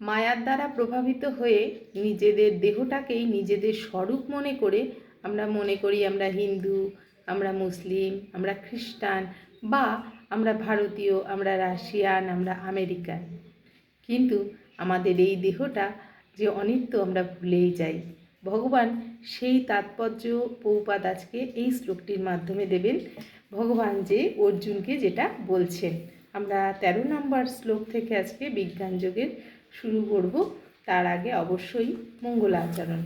মায়ার দ্বারা প্রভাবিত হয়ে নিজেদের দেহটাকেই নিজেদের স্বরূপ মনে করে আমরা মনে করি আমরা হিন্দু, আমরা মুসলিম, আমরা খ্রিস্টান বা আমরা ভারতীয়, আমরা রাশিয়ান, আমরা আমেরিকান। কিন্তু আমাদের এই দেহটা যে অনিত্য আমরা ভুলেই যাই। ভগবান সেই তাৎপর্য পৌপাদ আজকে এই শ্লোকটির মাধ্যমে দেবেন। ভগবান যে অর্জুনকে যেটা বলছেন। আমরা তেরো নম্বর শ্লোক থেকে আজকে বিজ্ঞান যোগের করব। তার আগে অবশ্যই মঙ্গলাচরণ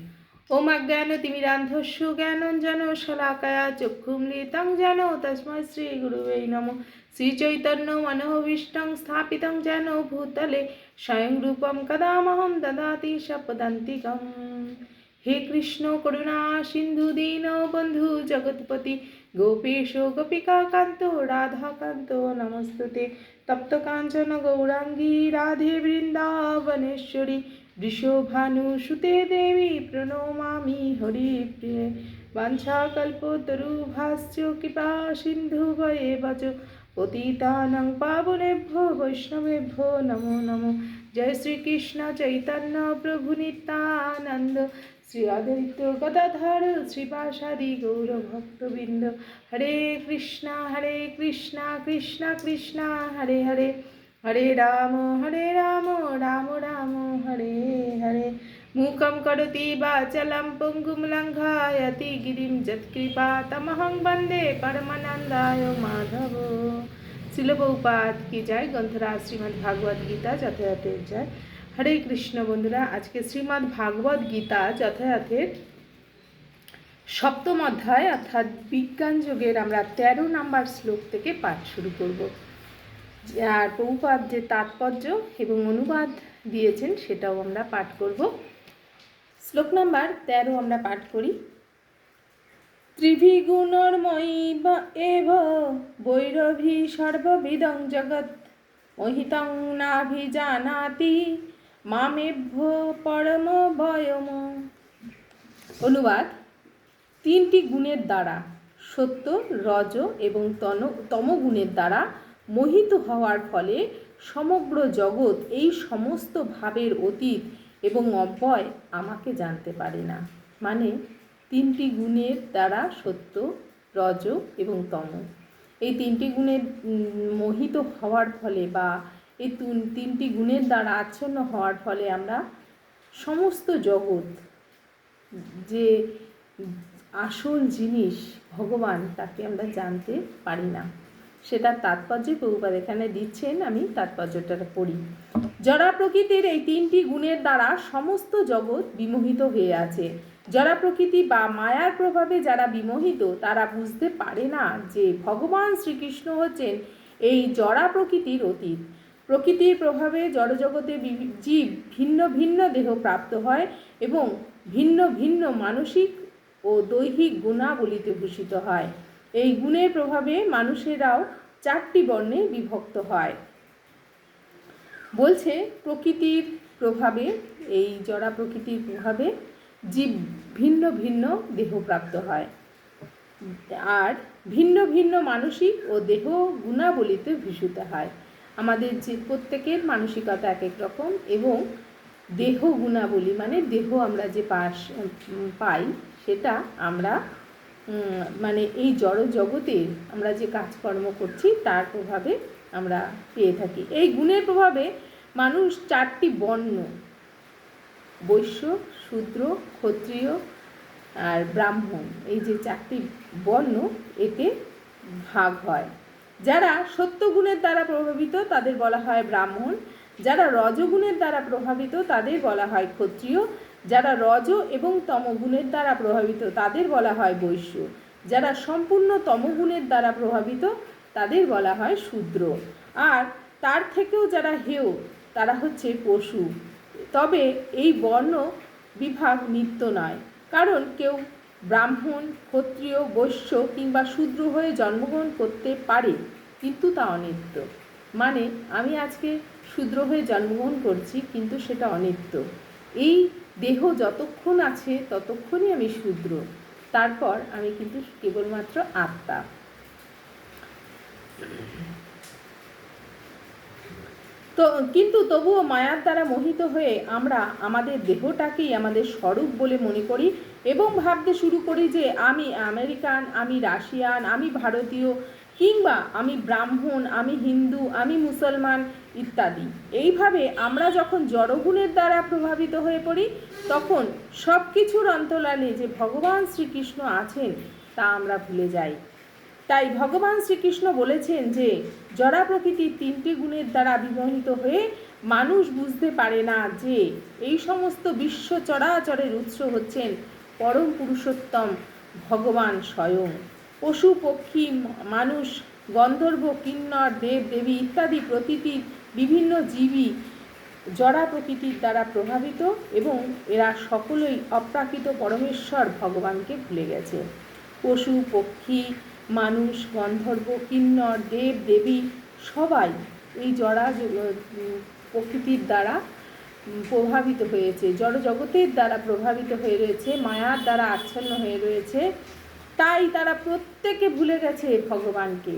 ওম অজ্ঞান তিমিরান্ধস্য জ্ঞানঞ্জন শলাকায়া চক্ষুমৃতং যেন তস্মৈ শ্রী গুরুবে নম। শ্রী চৈতন্য মনোভীষ্টং স্থাপিতং যেন ভূতলে স্বয়ং রূপম কদামহম দদাতি সপদান্তিকম। হে কৃষ্ণ করুণা সিন্ধু দীন বন্ধু জগৎপতি গোপেশ গোপিকা কান্ত রাধাকান্ত নমস্তুতে তপ্ত কাঞ্চন গৌরাঙ্গী রাধে বৃন্দাবনেশ্বরী বৃষভানুসুতে দেবী প্রণমামি হরিপ্রিয়ে বাঞ্ছাকল্পতরুভাশ্চ কৃপা সিন্ধু ভয়ে বচ পতিতানং পাবনেভ্যো বৈষ্ণবেভ্যো নমো নমো জয় শ্রীকৃষ্ণ চৈতন্য প্রভু নিত্যানন্দ শ্রী অদ্বৈত গদাধর শ্রীপাশাদি গৌর ভক্তবৃন্দ হরে কৃষ্ণ হরে কৃষ্ণ কৃষ্ণ কৃষ্ণ, হরে হরে। হরে রাম হরে রাম রাম রাম, হরে হরে। মুখম করতি বাচলম পুঙ্গুম লঙ্ঘায়তি গিরিম যৎকৃপা তমহং বন্দে পরমানন্দায় মাধব। শিলবৌপাত কি যায় গ্রন্থরা শ্রীমদ্ ভাগবত গীতা যথাযথের যায় হরে কৃষ্ণ বন্ধুরা, আজকে শ্রীমদ্ ভাগবত গীতা যথাযথের সপ্তম অধ্যায় অর্থাৎ বিজ্ঞান যুগের আমরা তেরো নাম্বার শ্লোক থেকে পাঠ শুরু করব। আর প্রভুপাদ যে তাৎপর্য এবং অনুবাদ দিয়েছেন সেটাও আমরা পাঠ করব। শ্লোক নাম্বার তেরো আমরা পাঠ করি। ত্রিভিগুণর্ময়ী বা এভ বৈরভী সর্ববিদং জগৎ, মোহিতং নাভিজানাতি মামেভ্য পরম ভয়ম। অনুবাদ, তিনটি গুণের দ্বারা সত্য, রজ এবং তন, তমগুণের দ্বারা মোহিত হওয়ার ফলে সমগ্র জগৎ এই সমস্ত ভাবের অতীত এবং অব্যয় আমাকে জানতে পারে না। মানে তিনটি গুণের দ্বারা সত্য, রজ এবং তম। এই তিনটি গুণের মোহিত হওয়ার ফলে বা এই তিন, তিনটি গুণের দ্বারা আচ্ছন্ন হওয়ার ফলে আমরা সমস্ত জগৎ, যে আসল জিনিস ভগবান, তাকে আমরা জানতে পারি না। সেটা তাৎপর্য প্রভুপাদ এখানে দিচ্ছেন, আমি তাৎপর্যটা পড়ি। জরা প্রকৃতির এই তিনটি গুণের দ্বারা সমস্ত জগৎ বিমোহিত হয়ে আছে। জরা প্রকৃতি বা মায়ার প্রভাবে যারা বিমোহিত, তারা বুঝতে পারে না যে ভগবান শ্রীকৃষ্ণ হচ্ছেন এই জরা প্রকৃতির অতীত। প্রকৃতির প্রভাবে জড়জগতে জীব ভিন্ন ভিন্ন দেহ প্রাপ্ত হয় এবং ভিন্ন ভিন্ন মানসিক ও দৈহিক গুণাবলিতে ভূষিত হয়। এই গুণের প্রভাবে মানুষেরাও চারটি বর্ণে বিভক্ত হয়। বলছে, প্রকৃতির প্রভাবে, এই জড়া প্রকৃতির প্রভাবে জীব ভিন্ন ভিন্ন দেহ প্রাপ্ত হয়। আর ভিন্ন ভিন্ন মানসিক ও দেহ গুণাবলিতে ভূষিত হয়। আমাদের যে প্রত্যেকের মানসিকতা এক এক রকম এবং দেহ গুণাবলী মানে দেহ আমরা যে পাশ পাই, সেটা আমরা মানে এই জড় জগতে আমরা যে কাজকর্ম করছি, তার প্রভাবে আমরা পেয়ে থাকি। এই গুণের প্রভাবে মানুষ চারটি বর্ণ, বৈশ্য, শূদ্র, ক্ষত্রিয় আর ব্রাহ্মণ, এই যে চারটি বর্ণ এতে ভাগ হয়। যারা সত্যগুণের দ্বারা প্রভাবিত, তাদের বলা হয় ব্রাহ্মণ। যারা রজগুণের দ্বারা প্রভাবিত, তাদের বলা হয় ক্ষত্রিয়। যারা রজ এবং তমগুণের দ্বারা প্রভাবিত, তাদের বলা হয় বৈশ্য। যারা সম্পূর্ণ তমগুণের দ্বারা প্রভাবিত, তাদের বলা হয় শূদ্র। আর তার থেকেও যারা হেয় তারা হচ্ছে পশু। তবে এই বর্ণ বিভাগ নিত্য নয়। কারণ কেউ ব্রাহ্মণ, ক্ষত্রিয়, বৈশ্য কিংবা শূদ্র হয়ে জন্মগ্রহণ করতে পারে, কিন্তু তা অনিত্য। মানে আমি আজকে শূদ্র হয়ে জন্মগ্রহণ করছি, কিন্তু সেটা অনিত্য। এই দেহ যতক্ষণ আছে, ততক্ষণই আমি শূদ্র। তারপর আমি কিন্তু কেবলমাত্র আত্মা। তো, কিন্তু তবুও মায়ার দ্বারা মোহিত হয়ে আমরা আমাদের দেহটাকেই আমাদের স্বরূপ বলে মনে করি এবং ভাবতে শুরু করি যে আমি আমেরিকান, আমি রাশিয়ান, আমি ভারতীয় কিংবা আমি ব্রাহ্মণ, আমি হিন্দু, আমি মুসলমান ইত্যাদি। এইভাবে আমরা যখন জড়গুণের দ্বারা প্রভাবিত হয়ে পড়ি, তখন সব কিছুর অন্তলালে যে ভগবান শ্রীকৃষ্ণ আছেন তা আমরা ভুলে যাই। তাই ভগবান শ্রীকৃষ্ণ বলেছেন যে, জরা প্রকৃতির তিনটি গুণের দ্বারা বিমোহিত হয়ে মানুষ বুঝতে পারে না যে, এই সমস্ত বিশ্ব চরাচরের উৎস হচ্ছেন পরম পুরুষোত্তম ভগবান স্বয়ং। পশু, পক্ষী, মানুষ, গন্ধর্ব, কিন্নর, দেব, দেবী ইত্যাদি প্রকৃতির বিভিন্ন জীবী জরা প্রকৃতির দ্বারা প্রভাবিত এবং এরা সকলেই অপ্রাকৃত পরমেশ্বর ভগবানকে ভুলে গেছে। পশু, পক্ষী মানুষ, গন্ধর্ব, কিন্নর, দেব, দেবী সবাই এই জড়া প্রকৃতির দ্বারা প্রভাবিত হয়েছে। জড় জগতের দ্বারা প্রভাবিত হয়ে রয়েছে, মায়ার দ্বারা আচ্ছন্ন হয়ে রয়েছে। তাই তারা প্রত্যেকে ভুলে গেছে ভগবানকে।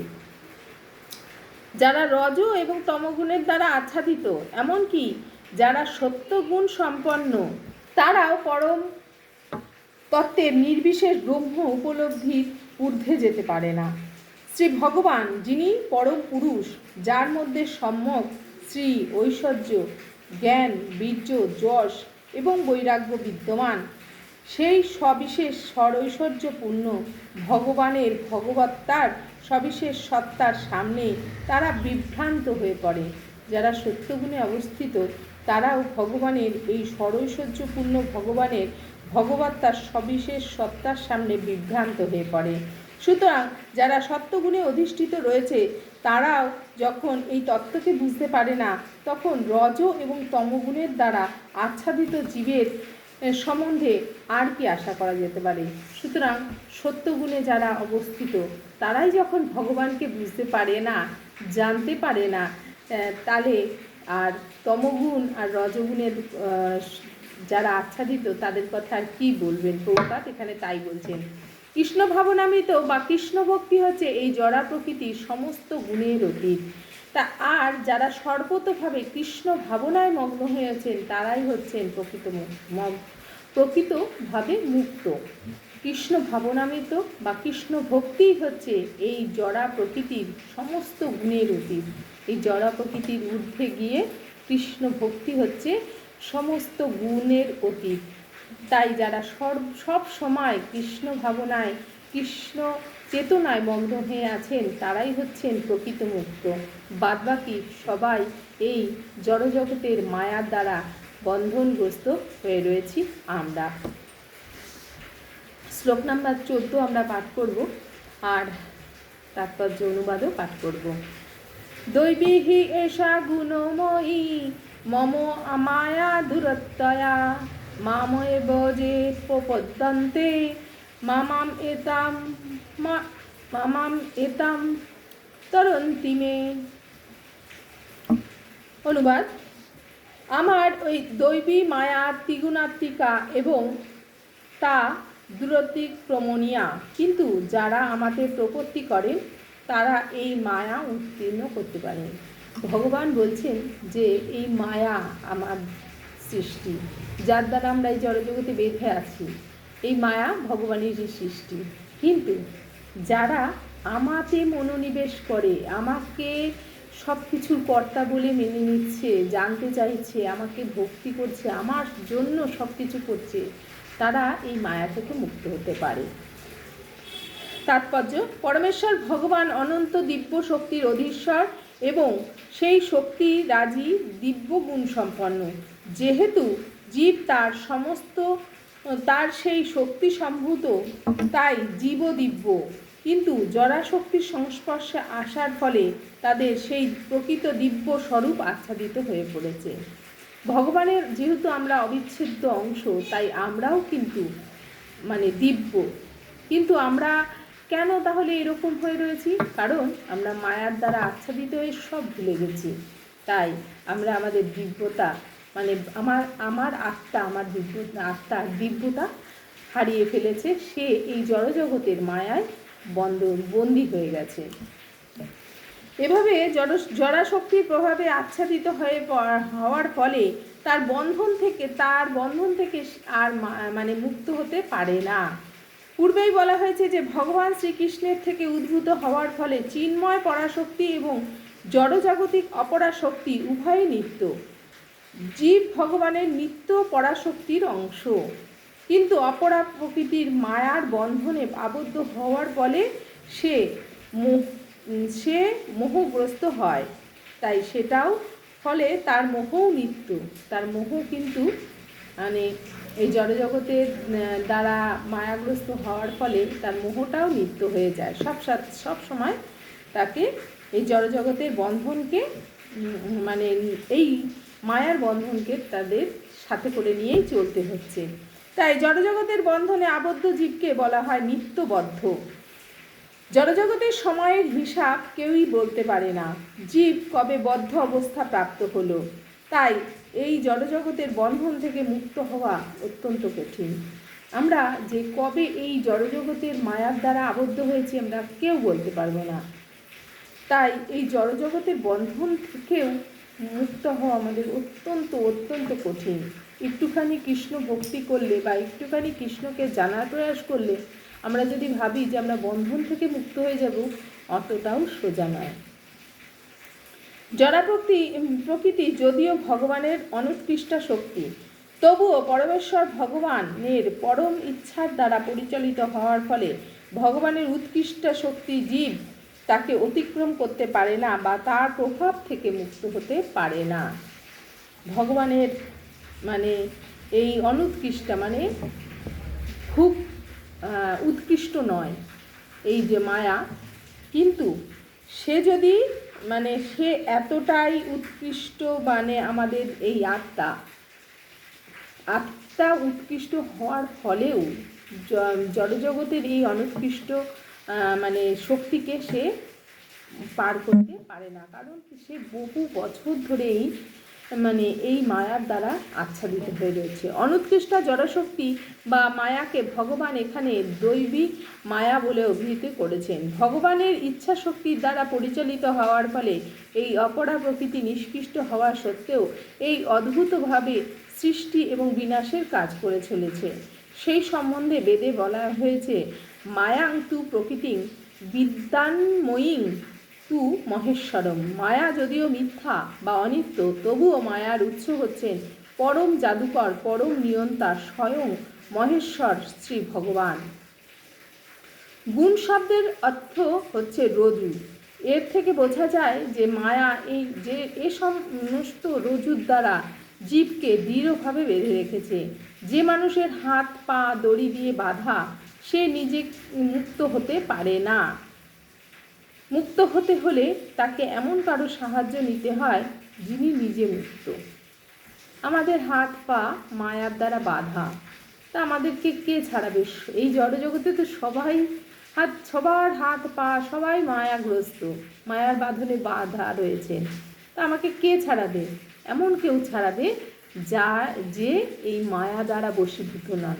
যারা রজ এবং তমগুণের দ্বারা আচ্ছাদিত, এমনকি যারা সত্যগুণ সম্পন্ন, তারাও পরম তত্ত্বের নির্বিশেষ ব্রহ্ম উপলব্ধির ঊর্ধ্বে যেতে পারে না। শ্রী ভগবান, যিনি পরম পুরুষ, যার মধ্যে সম্যক শ্রী ঐশ্বর্য, জ্ঞান, বীর্য, যশ এবং বৈরাগ্য বিদ্যমান, সেই সবিশেষ স্বরৈশ্বর্যপূর্ণ ভগবানের ভগবত্তার সবিশেষ সত্তার সামনে তারা বিভ্রান্ত হয়ে পড়ে। যারা সত্যগুণে অবস্থিত, তারাও ভগবানের এই স্বরৈশ্বর্যপূর্ণ ভগবানের ভগবত্তার সবিশেষ সত্তার সামনে বিভ্রান্ত হয়ে পড়ে। সুতরাং যারা সত্যগুণে অধিষ্ঠিত রয়েছে, তারাও যখন এই তত্ত্বকে বুঝতে পারে না, তখন রজ এবং তমগুণের দ্বারা আচ্ছাদিত জীবের সম্বন্ধে আর কি আশা করা যেতে পারে? সুতরাং সত্যগুণে যারা অবস্থিত, তারাই যখন ভগবানকে বুঝতে পারে না, জানতে পারে না তাহলে আর তমগুণ আর রজগুণের যারা আচ্ছাদিত, তাদের কথা আর কি বলবেন? প্রভুপাত এখানে তাই বলছেন, কৃষ্ণ ভাবনামৃত বা কৃষ্ণ ভক্তি হচ্ছে এই জড়া প্রকৃতির সমস্ত গুণের অতীত। তা আর যারা সর্বতভাবে কৃষ্ণ ভাবনায় মগ্ন হয়েছেন তারাই হচ্ছেন প্রকৃত প্রকৃতভাবে মুক্ত। কৃষ্ণ ভাবনামৃত বা কৃষ্ণ ভক্তি হচ্ছে এই জড়া প্রকৃতির সমস্ত গুণের অতীত। এই জড়া প্রকৃতির ঊর্ধ্বে গিয়ে কৃষ্ণ ভক্তি হচ্ছে সমস্ত গুণের অতীত। তাই যারা সব সময় কৃষ্ণ ভাবনায়, কৃষ্ণ চেতনায় মগ্ন হয়ে আছেন, তারাই হচ্ছেন প্রকৃত মুক্ত। বাদবাকি সবাই এই জড়জগতের মায়ার দ্বারা বন্ধনগ্রস্ত হয়ে রয়েছি আমরা। শ্লোক নাম্বার চোদ্দ আমরা পাঠ করব, আর তাৎপর্য অনুবাদও পাঠ করব। দৈবীহি এষা গুণময়ী মম আমায়া দূরত্বয়া মাময়ে বজে প্রপদ্যন্তে মামাম এতাম মামাম এতাম তরন্তি মে অনুবাদ আমার ওই দৈবী মায়া ত্রিগুণাত্মিকা এবং তা দূরত্বিক দূরতিক্রমণীয়া। কিন্তু যারা আমাদের প্রপত্তি করেন তারা এই মায়া উত্তীর্ণ করতে পারেন ভগবান বলছেন যে এই মায়া আমার সৃষ্টি, যার দ্বারা আমরা এই জড়জগতে বেঁধে আছি, এই মায়া ভগবানেরই সৃষ্টি। কিন্তু যারা আমাতে মনোনিবেশ করে, আমাকে সব কিছুর কর্তা বলে মেনে নিচ্ছে, জানতে চাইছে, আমাকে ভক্তি করছে, আমার জন্য সব কিছু করছে, তারা এই মায়া থেকে মুক্ত হতে পারে। তাৎপর্য, পরমেশ্বর ভগবান অনন্ত দিব্য শক্তির অধীশ্বর এবং সেই শক্তি রাজি দিব্য গুণ সম্পন্ন যেহেতু জীব তার সমস্ত, তার সেই শক্তি সম্ভূত, তাই জীব দিব্য কিন্তু জরাশক্তির সংস্পর্শে আসার ফলে তাদের সেই প্রকৃত দিব্য স্বরূপ আচ্ছাদিত হয়ে পড়েছে। ভগবানের যেহেতু আমরা অবিচ্ছেদ্য অংশ, তাই আমরাও কিন্তু মানে দিব্য। কিন্তু আমরা কেন তাহলে এরকম হয়ে রয়েছি? কারণ আমরা মায়ার দ্বারা আচ্ছাদিত হয়ে সব ভুলে গেছি। তাই আমরা আমাদের দিব্যতা মানে আমার আমার আত্মা, আমার দিব্য, আত্মার দিব্যতা হারিয়ে ফেলেছে। সে এই জড়জগতের মায়ায় বন্ধ, বন্দি হয়ে গেছে। এভাবে জড়, জড়াশক্তির প্রভাবে আচ্ছাদিত হয়ে হওয়ার ফলে তার বন্ধন থেকে, তার বন্ধন থেকে আর মানে মুক্ত হতে পারে না। পূর্বেই বলা হয়েছে যে ভগবান শ্রীকৃষ্ণের থেকে উদ্ভূত হওয়ার ফলে চিন্ময় পরাশক্তি এবং জড়জাগতিক অপরাশক্তি উভয়ই নিত্য। জীব ভগবানের নিত্য পরাশক্তির অংশ। কিন্তু অপরা প্রকৃতির মায়ার বন্ধনে আবদ্ধ হওয়ার ফলে সে সে মোহগ্রস্ত হয়। তাই সেটাও ফলে তার মোহও নিত্য। তার মোহ কিন্তু মানে এই জড়জগতের দ্বারা মায়াগ্রস্ত হওয়ার ফলে তার মোহটাও নিত্য হয়ে যায়। সব সব সময় তাকে এই জড়জগতের বন্ধনকে মানে এই মায়ার বন্ধনকে তাদের সাথে করে নিয়েই চলতে হচ্ছে। তাই জড়জগতের বন্ধনে আবদ্ধ জীবকে বলা হয় নিত্যবদ্ধ। জড়জগতের সময়ের হিসাব কেউই বলতে পারে না। জীব কবে বদ্ধ অবস্থা প্রাপ্ত হলো। তাই এই জড়জগতের বন্ধন থেকে মুক্ত হওয়া অত্যন্ত কঠিন। আমরা যে কবে এই জড়জগতের মায়ার দ্বারা আবদ্ধ হয়েছি আমরা কেউ বলতে পারব না। তাই এই জড়জগতের বন্ধন থেকেও মুক্ত হওয়া আমাদের অত্যন্ত অত্যন্ত কঠিন। একটুখানি কৃষ্ণ ভক্তি করলে বা একটুখানি কৃষ্ণকে জানার প্রয়াস করলে আমরা যদি ভাবি যে আমরা বন্ধন থেকে মুক্ত হয়ে যাব, অতটাও সোজা নয়। প্রকৃতি প্রকৃতি যদিও ভগবানের অনুৎকৃষ্ট শক্তি, তবুও পরমেশ্বর ভগবানের পরম ইচ্ছার দ্বারা পরিচালিত হওয়ার ফলে ভগবানের উৎকৃষ্ট শক্তি জীব তাকে অতিক্রম করতে পারে না বা তার প্রভাব থেকে মুক্ত হতে পারে না। ভগবানের মানে এই অনুৎকৃষ্ট মানে খুব উৎকৃষ্ট নয় এই যে মায়া। কিন্তু সে যদি মানে সে এতটাই উৎকৃষ্ট মানে আমাদের এই আত্মা। আত্মা উৎকৃষ্ট হওয়ার ফলেও জড়জগতের এই অনুৎকৃষ্ট মানে শক্তিকে সে পার করতে পারে না। কারণ সে বহু বছর ধরেই মানে এই মায়ার দ্বারা আচ্ছাদিত হয়ে রয়েছে। অনুৎকৃষ্ট জড়শক্তি বা মায়াকে ভগবান এখানে দৈবিক মায়া বলে অভিহিত করেছেন। ভগবানের ইচ্ছা শক্তির দ্বারা পরিচালিত হওয়ার ফলে এই অপরা প্রকৃতি নিষ্কৃষ্ট হওয়া সত্ত্বেও এই অদ্ভুতভাবে সৃষ্টি এবং বিনাশের কাজ করে চলেছে। সেই সম্বন্ধে বেদে বলা হয়েছে, মায়াং তু প্রকৃতিং বিদ্যান্ময়ীং তু মহেশ্বরম। মায়া যদিও মিথ্যা বা অনিত্য, তবুও মায়ার উৎস হচ্ছেন পরম জাদুকর, পরম নিয়ন্তা স্বয়ং মহেশ্বর শ্রী ভগবান। গুণ শব্দের অর্থ হচ্ছে রজু। এর থেকে বোঝা যায় যে মায়া এই যে এ সমস্ত রজুর দ্বারা জীবকে দৃঢ়ভাবে বেঁধে রেখেছে। যে মানুষের হাত, পা, দড়ি দিয়ে বাধা, সে নিজে মুক্ত হতে পারে না। মুক্ত হতে হলে তাকে এমন কারও সাহায্য নিতে হয় যিনি নিজে মুক্ত। আমাদের হাত, পা, মায়ার দ্বারা বাধা। তা আমাদেরকে কে ছাড়াবে? এই জড়জগতে তো সবাই হাত, সবার হাত, পা, সবাই মায়াগ্রস্ত। মায়ার বাঁধনে বাধা রয়েছে। তা আমাকে কে ছাড়াবে? এমন কেউ ছাড়াবে যা, যে এই মায়া দ্বারা বশীভূত নন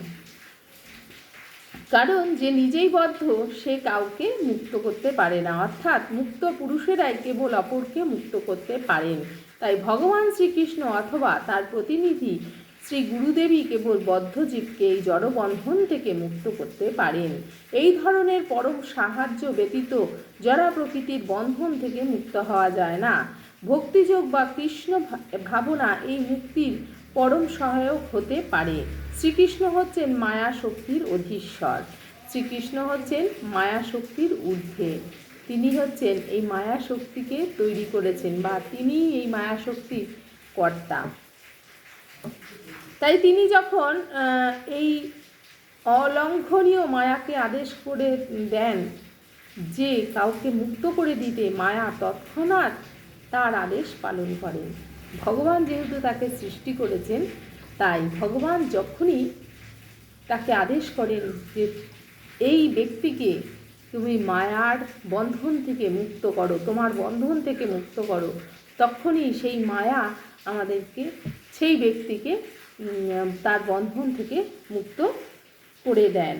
কারণ যে নিজেই বদ্ধ, সে কাউকে মুক্ত করতে পারে না। অর্থাৎ মুক্ত পুরুষেরাই কেবল অপরকে মুক্ত করতে পারেন। তাই ভগবান শ্রীকৃষ্ণ অথবা তার প্রতিনিধি শ্রী গুরুদেবী কেবল বদ্ধজীবকে এই জড়বন্ধন থেকে মুক্ত করতে পারেন। এই ধরনের পরম সাহায্য ব্যতীত জড়া প্রকৃতির বন্ধন থেকে মুক্ত হওয়া যায় না। ভক্তিযোগ বা কৃষ্ণ ভাবনা এই মুক্তির পরম সহায়ক হতে পারে। শ্রীকৃষ্ণ হচ্ছেন মায়া শক্তির অধীশ্বর। শ্রীকৃষ্ণ হচ্ছেন মায়া শক্তির ঊর্ধ্বে। তিনি হচ্ছেন এই মায়া শক্তিকে তৈরি করেছেন বা তিনি এই মায়া শক্তির কর্তা। তাই তিনি যখন এই অলঙ্ঘনীয় মায়াকে আদেশ করে দেন যে কাউকে মুক্ত করে দিতে মায়া তৎক্ষণাৎ তার আদেশ পালন করেন। ভগবান যেহেতু তাকে সৃষ্টি করেছেন তাই ভগবান যখনই তাকে আদেশ করেন যে এই ব্যক্তিকে তুমি মায়ার বন্ধন থেকে মুক্ত করো, তোমার বন্ধন থেকে মুক্ত করো, তখনই সেই মায়া আমাদেরকে, সেই ব্যক্তিকে তার বন্ধন থেকে মুক্ত করে দেন।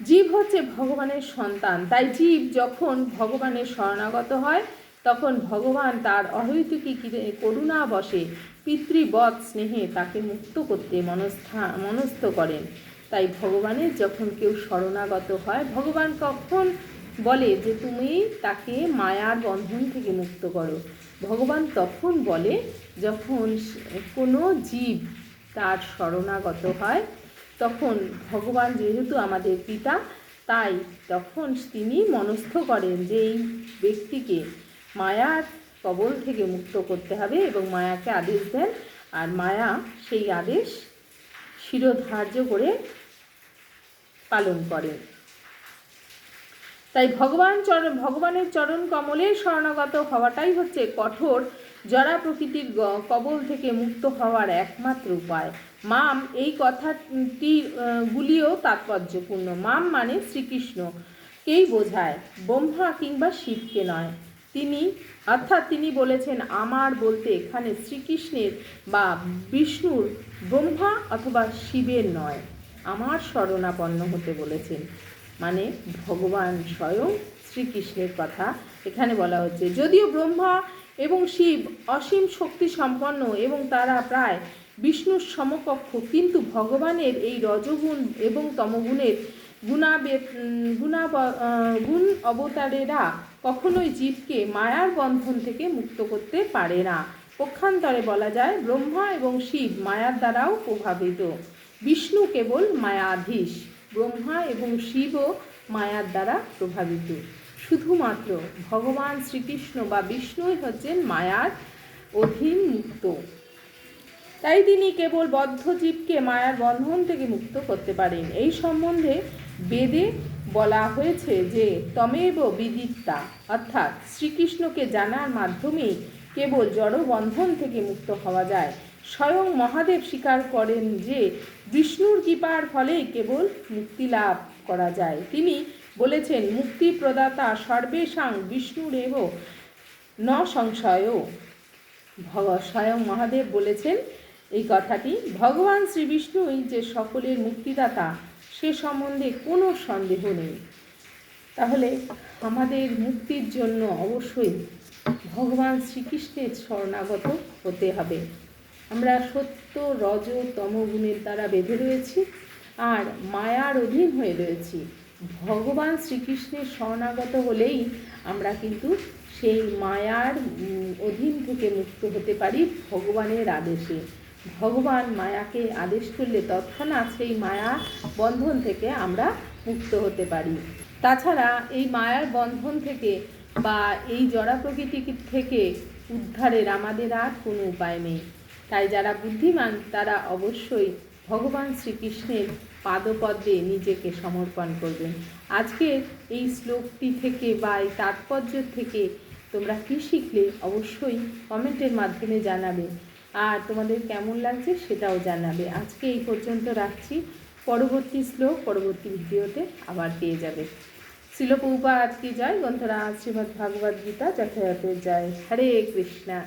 জীব হচ্ছে ভগবানের সন্তান, তাই জীব যখন ভগবানের শরণাগত হয় তখন ভগবান তার অহৈতুকী কিরে- করুণা বসে পিতৃবৎ স্নেহে তাকে মুক্ত করতে মনস্থা, মনস্থ করেন। তাই ভগবানের যখন কেউ শরণাগত হয়, ভগবান কখন বলে যে, তুমি তাকে মায়ার বন্ধন থেকে মুক্ত করো। ভগবান তখন বলে, যখন কোনো জীব তার শরণাগত হয়, তখন ভগবান যেহেতু আমাদের পিতা, তাই তখন তিনি মনস্থ করেন যে, এই ব্যক্তিকে মায়ার কবল থেকে মুক্ত করতে হবে এবং মায়াকে আদেশ দেন। আর মায়া সেই আদেশ শিরোধার্য করে পালন করেন। তাই ভগবান চরণ ভগবানের চরণ কমলে শরণাগত হওয়াটাই হচ্ছে কঠোর। জরা প্রকৃতির কবল থেকে মুক্ত হওয়ার একমাত্র উপায়। মাম এই কথাটি গুলিও তাৎপর্যপূর্ণ। মাম মানে শ্রীকৃষ্ণ। কেই বোঝায়? ব্রহ্মা কিংবা শিবকে নয়। তিনি, অর্থাৎ তিনি বলেছেন, আমার বলতে এখানে শ্রীকৃষ্ণের বা বিষ্ণুর ব্রহ্মা অথবা শিবের নয়, আমার শরণাপন্ন হতে বলেছেন। মানে ভগবান স্বয়ং শ্রীকৃষ্ণের কথা এখানে বলা হচ্ছে। যদিও ব্রহ্মা এবং শিব অসীম শক্তি সম্পন্ন এবং তারা প্রায় বিষ্ণুর সমকক্ষ, কিন্তু ভগবানের এই রজগুণ এবং তমগুণের গুণাবে গুণাব গুণ অবতারেরা কখনোই জীবকে মায়ার বন্ধন থেকে মুক্ত করতে পারে না। পক্ষান্তরে বলা যায়, ব্রহ্মা এবং শিব মায়ার দ্বারাও প্রভাবিত। বিষ্ণু কেবল মায়াধীশ, ব্রহ্মা এবং শিবও মায়ার দ্বারা প্রভাবিত। শুধুমাত্র ভগবান শ্রীকৃষ্ণ বা বিষ্ণুই হচ্ছেন মায়ার অধীন মুক্ত তাই তিনি কেবল বদ্ধ জীবকে মায়ার বন্ধন থেকে মুক্ত করতে পারেন। এই সম্বন্ধে বেদে বলা হয়েছে যে তমেব বিদিত্তা, অর্থাৎ শ্রীকৃষ্ণকে জানার মাধ্যমেই কেবল জড়বন্ধন থেকে মুক্ত হওয়া যায়। স্বয়ং মহাদেব স্বীকার করেন যে বিষ্ণুর কৃপার ফলেই কেবল মুক্তি লাভ করা যায়। তিনি বলেছেন মুক্তি প্রদাতা সর্বেশাং বিষ্ণুরেব ন সংশয়ও ভগ, স্বয়ং মহাদেব বলেছেন এই কথাটি। ভগবান শ্রী বিষ্ণুই যে সকলের মুক্তিদাতা সে সম্বন্ধে কোনো সন্দেহ নেই। তাহলে আমাদের মুক্তির জন্য অবশ্যই ভগবান শ্রীকৃষ্ণের শরণাগত হতে হবে। আমরা সত্য, রজ তম গুণের দ্বারা বেঁধে রয়েছি আর মায়ার অধীন হয়ে রয়েছি। ভগবান শ্রীকৃষ্ণের শরণাগত হলেই আমরা কিন্তু সেই মায়ার অধীন থেকে মুক্ত হতে পারি ভগবানের আদেশে। ভগবান মায়াকে আদেশ করলে তৎক্ষণাৎ সেই মায়া বন্ধন থেকে আমরা মুক্ত হতে পারি। তাছাড়া এই মায়ার বন্ধন থেকে বা এই জড়া প্রকৃতি থেকে উদ্ধারের আমাদের আর কোনো উপায় নেই। তাই যারা বুদ্ধিমান, তারা অবশ্যই ভগবান শ্রীকৃষ্ণের পাদপদ্মে নিজেকে সমর্পণ করবেন। আজকের এই শ্লোকটি থেকে বা এই তাৎপর্য থেকে তোমরা কী শিখলে অবশ্যই কমেন্টের মাধ্যমে জানাবে। আর তোমাদের কেমন লাগছে সেটাও জানাবে। আজকে এই পর্যন্ত রাখছি। পরবর্তী শ্লোক, পরবর্তী ভিডিওতে আবার পেয়ে যাবে। শিলপৌপা আজকে যায় গ্রন্থরা আশীর্বাদ ভাগবত গীতা যথাযথ যায় হরে কৃষ্ণা।